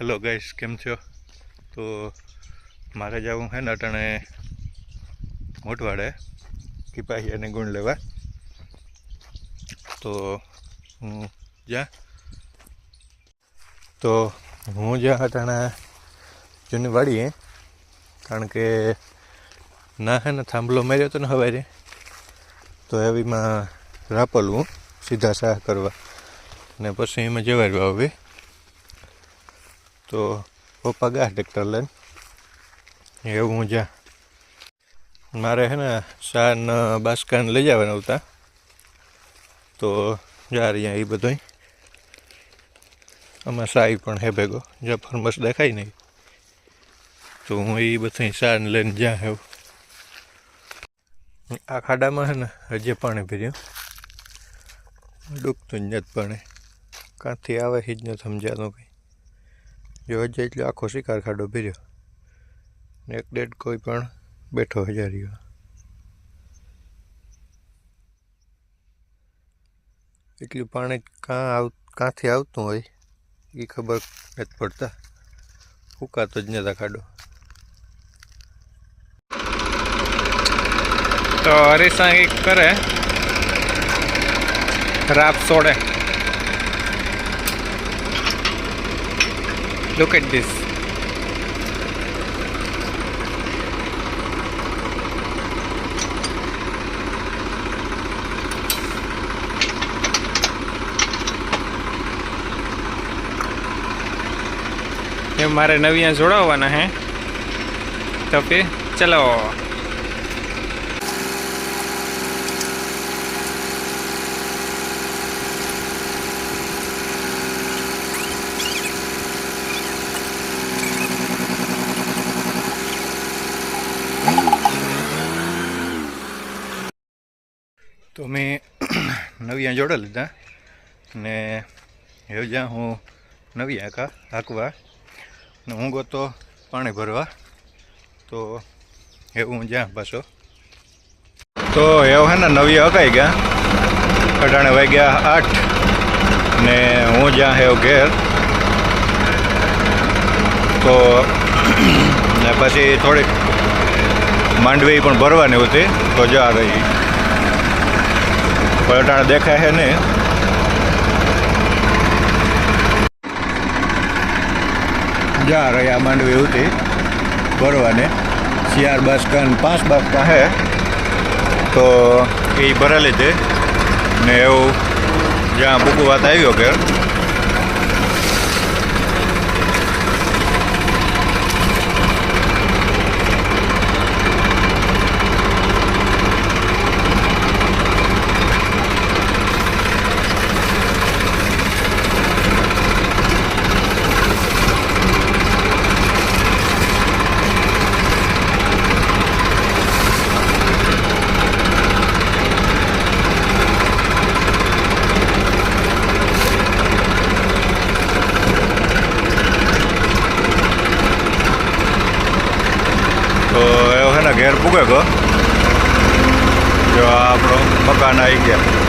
Hello guys કેમ છો? તો મારે જવું છે ને અટાણે મોટવાડે કિપાહી અને ગુણ લેવા. તો હું જ્યાં? તો હું જ્યાં અટાણે જૂની વાડીએ કારણ કે ના હે ને થાંભલો માર્યો હતો ને સવારે તો એવીમાં રાપલવું સીધા સાહ કરવા. ને પછી એમાં જવાડવા આવી તો પપ્પા ગયા ટ્રેક્ટર લઈને. એવું હું જ્યાં. મારે હે ને શાન બાસકાન લઈ જવાના હતા તો યાર રહ્યા એ બધો આમાં સાઈ પણ હે ભેગો. જ્યાં ફરમસ દેખાય નહીં. તો હું એ બધું શાન લઈને જ્યાં હેવું આ ખાડામાં છે ને હજી પાણી ભર્યું. ડૂબતું જ નથી પાણી. કાંથી આવે જ નથી સમજાતું કંઈ. જો જાય એટલે આખો શિકાર ખાડો ભીર્યો. ને એક ડેડ કોઈ પણ બેઠો હજારીઓ. એટલું પાણી કાં આવ, કાંથી આવતું હોય એ ખબર નથી પડતા. ફૂકાતો જ નતા ખાડો. તો હરીસા કરે. રાપ સોડે. લુક at એ મારે નવિયા જોડાવવાના હે તો પે ચલો તો મેં નવિયા જોડે લીધા ને હવે જ્યાં હું નવી આંકા હાંકવા. ને હું ગોતો પાણી ભરવા. તો એવું હું જ્યાં પાછો. તો એવું હે ને નવી હકાઈ ગયા. અઢાણે વાગ્યા આઠ. ને હું જ્યાં હેવ ઘેર. તો ને પછી થોડીક માંડવી પણ ભરવાની હતી. તો જા રહી. પલટાણ દેખાય છે નહીં જા રહ્યા માંડવી હતી ભરવાને. ચાર બાસકાન પાંચ બાસકા હે તો એ ભરેલી છે. ને એવું જ્યાં બુકુ વાત આવ્યો કે તો એવો છે ને ઘેર પૂગે ગયો આપણો મકાન આવી ગયા.